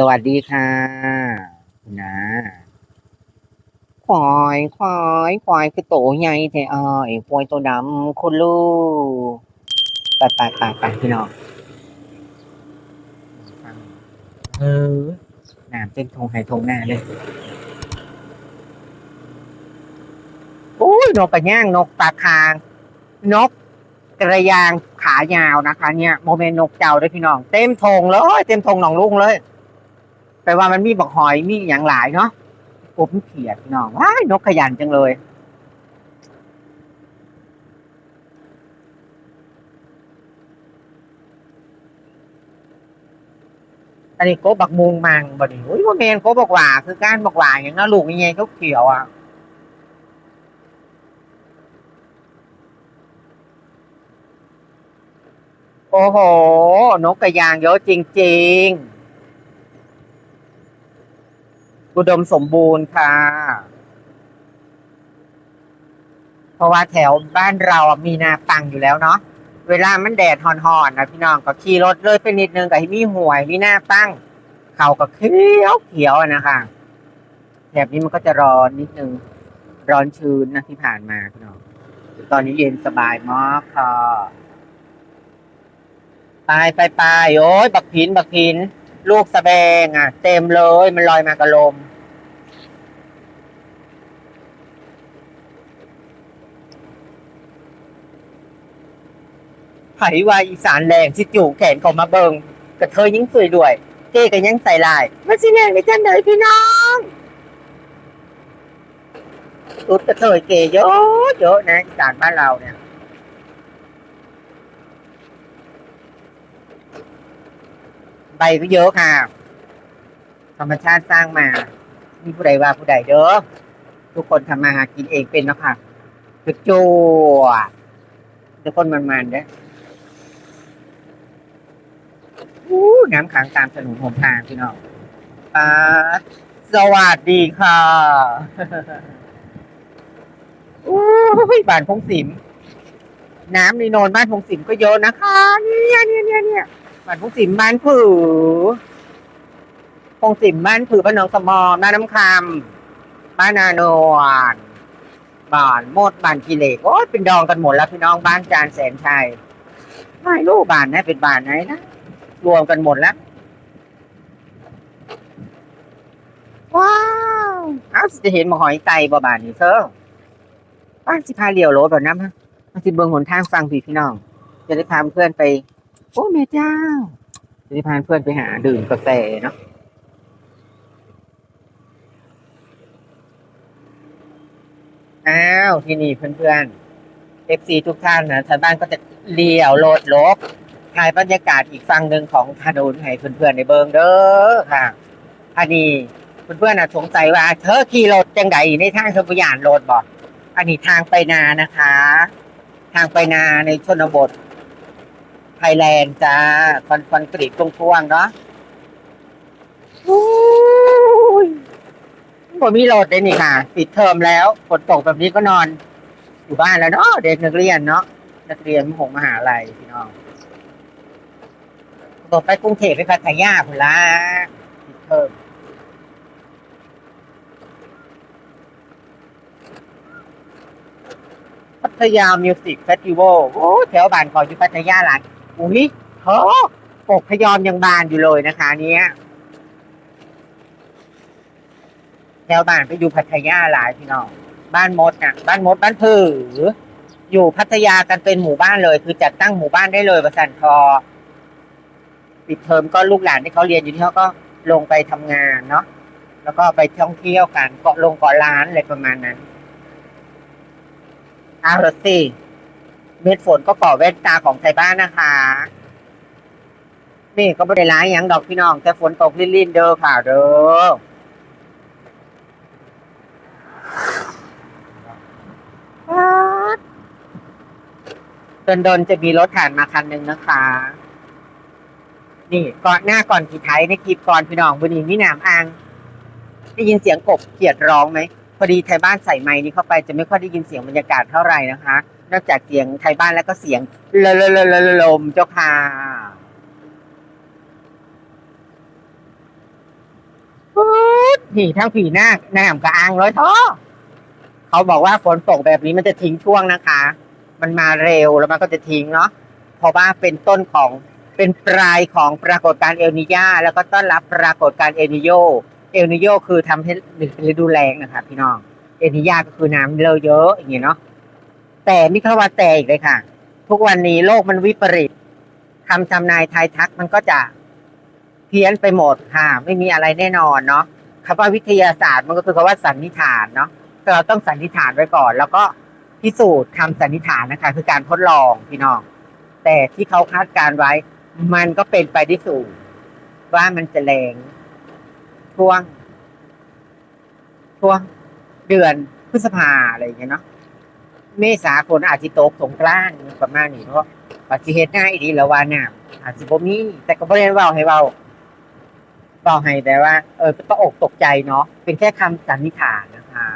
สวัสดีค่ะคุณนะควายควายควายคือโตใหญ่แท้อ้อยควายตัวดำคุณลูกไปไปไปไปพี่น้องเออน้ำเต็มทงไห้ทงหน้าเลยโอ้ยนกกระย่างนกปากคางนกกระยางขายาวนะคะ เนี่ยโมเมนต์นกเจ้าด้วยพี่น้อง เต็มทงเลย เต็มทงหนองลุงเลยแปลว่ามันมีบักหอยมีอย่างหลายเนาะกบเขียดน้องว้ายนกขยันจังเลยอันนี้โกบบักมุงมังบ่นี่อุ้ยว่าเมนโกบบักหว่าคือการบักหว่าอย่างนั้นลูกยังไงเขาเขียวอะโอ้โห นกกระยางเยอะจริง ๆ อุดมสมบูรณ์ค่ะ เพราะว่าแถวบ้านเรามีนาปังอยู่แล้วเนาะ เวลามันแดดหอนๆนะพี่น้องก็ขี่รถเลยไปนิดนึงกับมีหวยมีหน้าตั้ง เขาก็เขียวเขียวๆนะคะแถบนี้มันก็จะร้อนนิดนึง ร้อนชื้นนะที่ผ่านมาพี่น้อง ตอนนี้เย็นสบายมากค่ะไปไปไปโอ้ยบักพินบักพิน ลูกสะแบงอะ เต็มเลยมันลอยมากระลม ไผวายอีสานแรงสิจู่แขนเขามาเบิงกระเทยยิ่งสวยด้วยเก้ก็ยังใส่ลายมาสิแรงในจันไหนพี่น้องตุดกระเทยเกเยอะเยอะนะอีสานบ้านเราเนี่ยใบก็เยอะค่ะ ธรรมชาติสร้างมา มีผู้ใดว่าผู้ใดเด้อทุกคนทำมาหากินเองเป็นเนาะค่ะจุดจัวทุกคนมันๆเด้อ อู้น้ำขังตามถนนหนทางพี่น้องป้าสวัสดีค่ะอู้ยบ้านพงศิมน้ำในโนนบ้านพงศิมก็เยอะนะคะ เนี่ยเนี่ยเนี่ยเนี่ยบ้านพงศิมบ้านผือพงศิมบ้านผือบ้านหนองสมอบ้านน้ำคำบ้านนาโนวนบ้านโมดบ้านกิเลกโอ้ยเป็นดองกันหมดแล้วพี่น้องบ้านจานแสนชัยไม่รู้บ้านไหนเป็นบ้านไหนนะ รวมกันหมดแล้ว ว้าวเอาสิจะเห็นหมอหอยไก่บ่บ้านนี้เธอบ้านสิพาเลี้ยวรถแบบนั้นฮะมันสิเบิ่งหนทางฟังพี่พี่น้อง จะได้พาเพื่อนไป โอ้แม่เจ้า จะได้พาเพื่อนไปหาดื่มกาแฟเนาะอ้าวที่นี่เพื่อนๆ FC ทุกท่านนะชาวบ้านก็จะเลี้ยวโลดลบ ถ่ายบรรยากาศอีกฝั่งหนึ่งของถนนให้เพื่อนๆในเบิงเด้อค่ะ อันนี้เพื่อนๆนะสงสัยว่าเธอขี่รถจังไดในทางเธอพยานรถบอกอันนี้ทางไปนานะคะ ทางไปนาในชนบทไทยแลนด์จ้าคอนคอนกรีตตรงพวงๆเนาะโอ้ยผมมีโหลดเลยนี่ค่ะ ปิดเทอมแล้วฝนตกแบบนี้ก็นอน อยู่บ้านแล้วเนาะเด็กนักเรียนเนาะนักเรียนมหงมหาลัยพี่น้อง ตกไปกรุงเทพไปพัทยาพุ่นละเทอพัทยามิวสิกเฟสติวัลโอ้แถวบ้านขออยู่พัทยาหลายอุ้ยเฮ้อปกพยอมยังบานอยู่เลยนะคะ เนี้ยแถวบ้านไปอยู่พัทยาหลายพี่น้องบ้านมดน่ะบ้านมดบ้านผืออยู่พัทยากันเป็นหมู่บ้านเลย คือจัดตั้งหมู่บ้านได้เลยประสันทอ ปิดเทอมก็ลูกหลานที่เขาเรียนอยู่ที่เขาก็ลงไปทำงานเนาะแล้วก็ไปท่องเที่ยวกันเกาะลงเกาะล้านอะไรประมาณนั้นเอาละสิเม็ดฝนก็ก่อแว่นตาของไทยบ้านนะคะ นี่ก็ไม่ได้ร้ายหยังดอกพี่น้อง แต่ฝนตกลิ่นๆเด้อค่ะเด้อดนดนๆจะมีรถผ่านมาคันหนึ่งนะคะ นี่ก่อนหน้าก่อนขี่ไทยในคลิปก่อนพี่น้องวันนี้มีหนามอ่างได้ยินเสียงกบเขียดร้องไหมพอดีไทยบ้านใส่ไม้นี้เข้าไปจะไม่ค่อยได้ยินเสียงบรรยากาศเท่าไหร่นะคะ นอกจากเสียงไทยบ้านแล้วก็เสียงลลลลลลมเจ้าค่ะผีทั้งผีหน้าหน้ามกับอ่างเลยท้อเขาบอกว่าฝนตกแบบนี้มันจะทิ้งช่วงนะคะ มันมาเร็วแล้วมันก็จะทิ้งเนาะเพราะว่าเป็นต้นของ เป็นปลายของปรากฏการณ์เอลนิยาแล้วก็ต้อนรับปรากฏการณ์เอลนิโยเอลนิโยคือทำให้เป็นฤดูแล้งนะคะพี่น้องเอลนิยาก็คือน้ำเลอะเยอะอย่างเงี้ยเนาะแต่มีคำว่าแต่อีกเลยค่ะ ทุกวันนี้โลกมันวิปริตคำทำนายทายทักมันก็จะเพี้ยนไปหมดค่ะ ไม่มีอะไรแน่นอนเนาะคำว่าวิทยาศาสตร์มันก็คือคำว่าสันนิษฐานเนาะแต่เราต้องสันนิษฐานไว้ก่อน แล้วก็พิสูจน์คำสันนิษฐานนะคะ คือการทดลองพี่น้องแต่ที่เขาคาดการณ์ไว้ มันก็เป็นไปได้สูง ว่ามันจะแรงช่วงช่วงเดือนพฤษภาอะไรอย่างเงี้ยเนาะเมษาฝนอาจจะตกสงกรานต์ประมาณนี้เพราะปฏิเหตุง่ายอีดีล้ววาน้ำอาจจะบ่มีแต่ก็บ่ได้เว้าให้เว้าเว้าให้แต่ว่า เออก็อกตกใจเนาะเป็นแค่คำสันนิษฐานนะคะ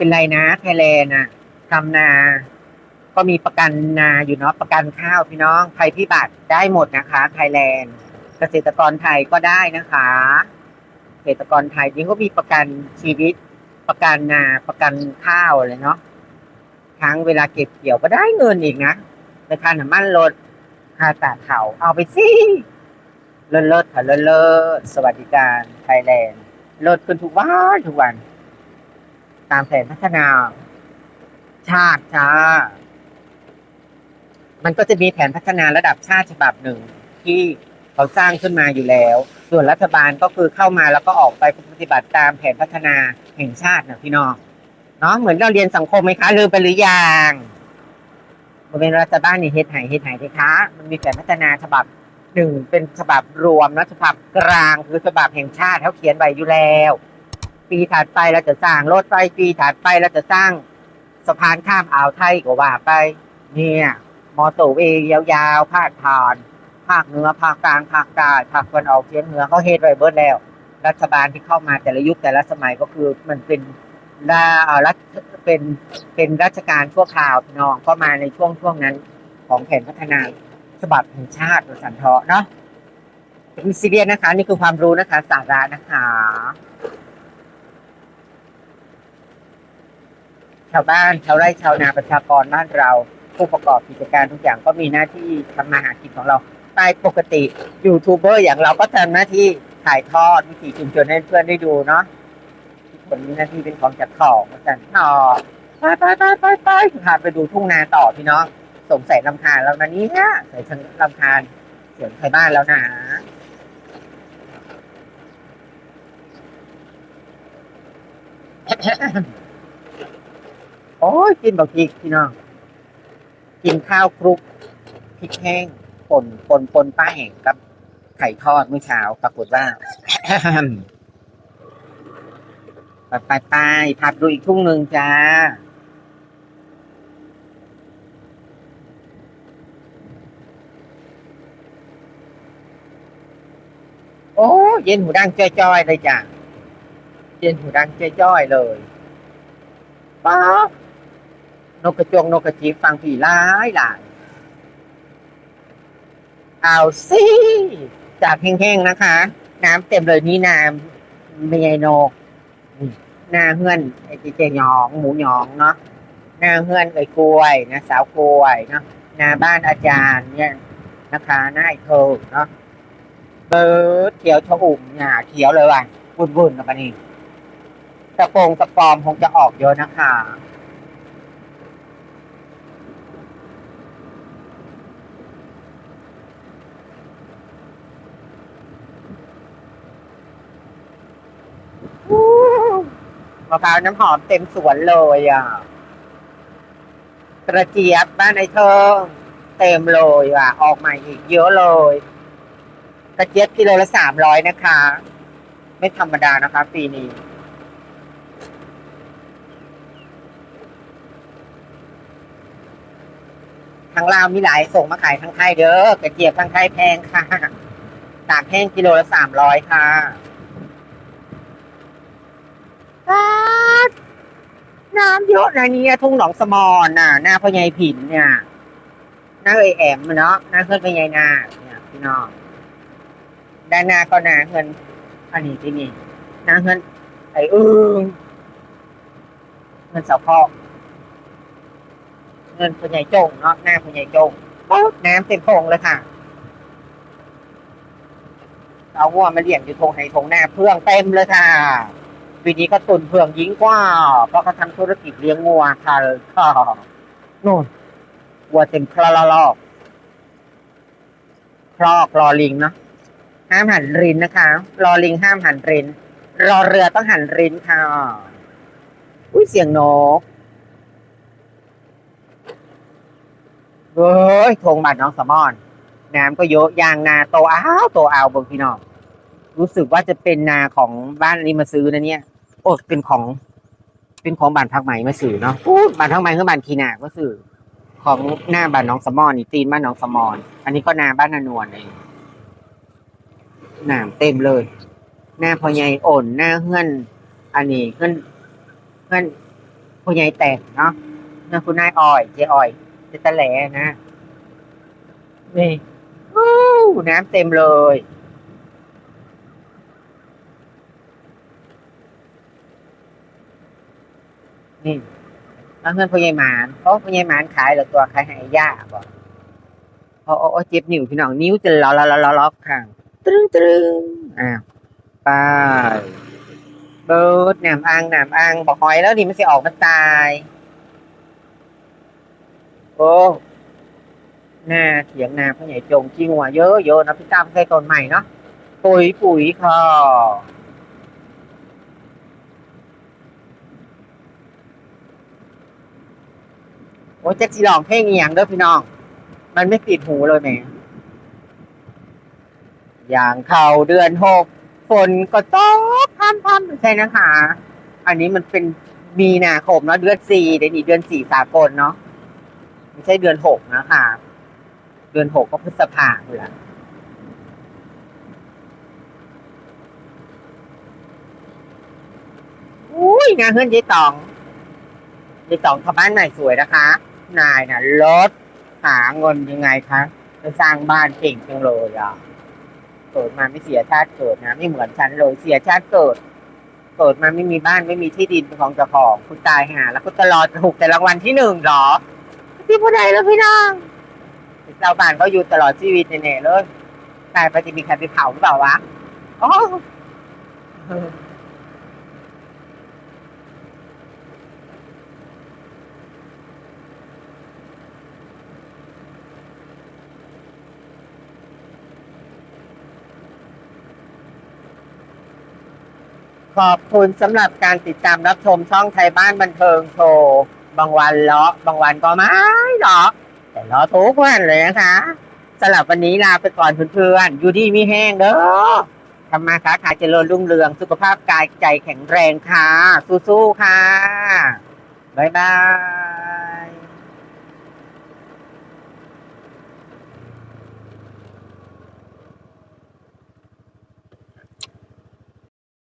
เป็นไรนะไทยแลนด์น่ะทำนา ก็มีประกันนาอยู่เนาะประกันข้าวพี่น้องภัยพิบัติได้หมดนะคะไทยแลนด์เกษตรกรไทยก็ได้นะคะเกษตรกรไทยยิ่งก็มีประกันชีวิต ประกันนาประกันข้าวเลยเนาะทั้งเวลาเก็บเกี่ยวก็ได้เงินอีกนะในค่าน้ำมันลดคาตาเขาเอาไปสิเลิศเลิศค่ะเลิศเลิศสวัสดิการไทยแลนด์ลดขึ้นทุกวันทุกวัน ตามแผนพัฒนา ชาติจ้ามันก็จะมีแผนพัฒนาระดับชาติฉบับหนึ่ง ที่เขาสร้างขึ้นมาอยู่แล้ว ส่วนรัฐบาลก็คือเข้ามาแล้วก็ออกไปปฏิบัติตามแผนพัฒนาแห่งชาตินะพี่น้องเนาะเหมือนเราเรียนสังคมไหมคะลืมไปหรือยังบริเวณรัฐบาลนี่เฮ็ดไหเฮ็ดไหเลยคะ มันมีแผนพัฒนาฉบับหนึ่งเป็นฉบับรวมนะฉบับกลางคือฉบับแห่งชาติเขาเขียนไว้อยู่แล้ว ปีถัดไปเราจะสร้างรถไฟปีถัดไปเราจะสร้างสะพานข้ามอ่าวไทยก็ว่าไป เนี่ย มอเตอร์เวย์ยาวๆพาดผ่าน ภาคเหนือภาคกลางภาคใต้ภาคตะวันออกเฉียงเหนือเขาเฮ็ดไว้เบิดแล้ว รัฐบาลที่เข้ามาแต่ละยุคแต่ละสมัยก็คือมันเป็นรารัฐเป็นเป็นราชการชั่วคราวน้องก็มาในช่วงช่วงนั้นของแผนพัฒนาฉบับแห่งชาติสันทาะเนาะมีซีเรียสนะคะ นี่คือความรู้นะคะ สาระนะคะ ชาวบ้านชาวไร่ชาวนาประชากรบ้านเรา ผู้ประกอบกิจการทุกอย่างก็มีหน้าที่ทำมาหากินของเราตายปกติยูทูบเบอร์อย่างเราก็ทำหน้าที่ถ่ายทอดวิถีชุมชนให้เพื่อนได้ดูเนาะทุกคนมีหน้าที่เป็นของจัดของมาสั่นต่อไปไปไปไปไปพาไปดูทุ่งนาต่อพี่น้องสงสัยลำคาญแล้วนะนี่ยใส่ฉันลำคาญเสียงใครบ้านแล้วนะ โอ้ยกินบักพริกพี่น้อง กินข้าวคลุกพริกแห้งป่นป่นป่นป้าแห้งกับไข่ทอดเมื่อเช้าปรากฏว่าไปไปไปพักดูอีกทุ่งหนึ่งจ้า โอ้เย็นหูดังจ้อยๆเลยจ้ะเย็นหูดังจ้อยๆเลยป๊า นกกระจงนกกระจิบฟังผีร้ายหลายเอาสิจากแห้งๆนะคะ น้ำเต็มเลยนี่น้ำไม่ใช่นกหน้าเฮือนไอ้เจหยอง หมูหยองเนาะหน้าเฮือนไอ้กล้วยนะสาวกล้วยเนาะหน้าบ้านอาจารย์เนี่ยนะคะหน้าไอ้เธอเนาะเบิร์ดเขียวชอุ่มหญ้าเขียวเลยว่ะวุ่นๆกับอันนี้ตะโปงตะปอมคงจะออกเยอะนะคะ มะพร้าวน้ำหอมเต็มสวนเลยอะ กระเจี๊ยบบ้านไอ้เทิงเต็มเลยอะ ออกใหม่อีกเยอะเลย กระเจี๊ยบกิโลละสามร้อยนะคะ ไม่ธรรมดานะคะ ปีนี้ทางลาวมีหลายส่งมาขายทางไทยเด้อกระเจี๊ยบทางไทยแพงค่ะ ตากแห้งกิโลละสามร้อยค่ะ น้ำเยอะนะเนี่ยทุ่งหนองสมอนน่ะ หน้าพ่อใหญ่ผินเนี่ยหน้าเอยแอมเนาะหน้าเพื่อนเป็นยายนาเนี่ยพี่น้องด้านหน้าก็หน้าเพื่อนอันนี้ที่นี่หน้าเพื่อนไอ้อึ้งเงินเสาพ่อกเงินผู้ใหญ่จงเนาะหน้าผู้ใหญ่จงปุ๊บน้ำเต็มโพงเลยค่ะเอาวัวมาเลี้ยงอยู่ทงไห้ทงหน้าเพื่องเต็มเลยค่ะ ปีนี้ก็ตุนเพื่องยิงกว่า เพราะเขาทำธุรกิจเลี้ยงงัวค่ะค่ะนู่นวัวเต็มคลอลอกคลอกรอลิงเนาะห้ามหันรินนะคะ รอลิงห้ามหันริน รอเรือต้องหันรินค่ะ อุ้ยเสียงนกเฮ้ยทงบัตรน้องสมอน น้ำก็เยอะยางนาโตอ้าวโตเอาเบงพี่น้อง รู้สึกว่าจะเป็นนาของบ้านนี้มาซื้อนะเนี่ย โอ้เป็นของ เป็นของบ้านพักใหม่มาซื้อเนาะบ้านพักใหม่คือบ้านคีนาก็ซื้อของหน้าบ้านน้องสมอนนี่ตีนบ้านน้องสมอน อันนี้ก็นาบ้านนานวลเองน้ำเต็มเลย หน้าพ่อใหญ่อ่อนหน้าเฮือน อันนี้เฮือนเฮือนพ่อใหญ่แตกเนาะหน้าคุณนายอ้อยเจ๊อ้อยเจ๊ตะแหลนะนี่น้ำเต็มเลย นี่แล้วเงินพ่อใหญ่หมานเพราะพ่อใหญ่หมานขายเหรือตัวขายให้ย่าบอกโอ้โอ้โอ้เจ็บนิ้วพี่น้องนิ้วจะล้อล้อล้อล้อล้อข้างตรึงตรึงอ่าไปเบิร์ดหนามอ่างหนามอ่างบอกหอยแล้วดิมันจะออกมาตาย โอ้หน้าเถียงนาพ่อใหญ่จงขี้งัวเยอะเยอะนะพี่ตั้มใส่ต้นใหม่เนาะปุ๋ยปุ๋ยค่ะ โอ้จะจีลองเพลงอหย่างเด้อพี่น้อง มันไม่ติดหูเลยแหม่อย่างเข้าเดือนหกฝนก็ตกพามพามใช่นะคะ อันนี้มันเป็นมีนาคมเนาะเดือนสี่เดี๋ยวนี้เดือนสี่สากลเนาะไม่ใช่เดือนหกนะคะ เดือนหกก็พฤษภาเลยละอุ้ยงานเพื่อนยายตองยายตองทำบ้านใหม่สวยนะคะ นายนะรถหาเงินยังไงคะไปสร้างบ้านเก่งจังเลยอะเกิดมาไม่เสียชาติเกิดนะไม่เหมือนฉันเลยเสียชาติเกิด เกิดมาไม่มีบ้านไม่มีที่ดินเป็นของเจ้าของคุณตายหา แล้วก็ตลอดถูกแต่รางวัลที่หนึ่งเหรอที่ผู้ใดแล้วพี่น้องชาวบ้านก็อยู่ตลอดชีวิตแน่ๆเลยตายไปจะมีใครไปเผาหรือเปล่าวะอ๋อ ขอบคุณสำหรับการติดตามรับชมช่องไทยบ้านบันเทิงโชว์บางวันเลาะบางวันก็ไม่เลาะแต่ลาะทุกวันเลยนะคะสำหรับวันนี้ลาไปก่อนเพื่อนๆอยู่ดีมีแห้งเด้อทำมาค้าขายเจริญรุ่งเรือง สุขภาพกายใจแข็งแรงค่ะ สู้ๆค่ะ บ๊ายบาย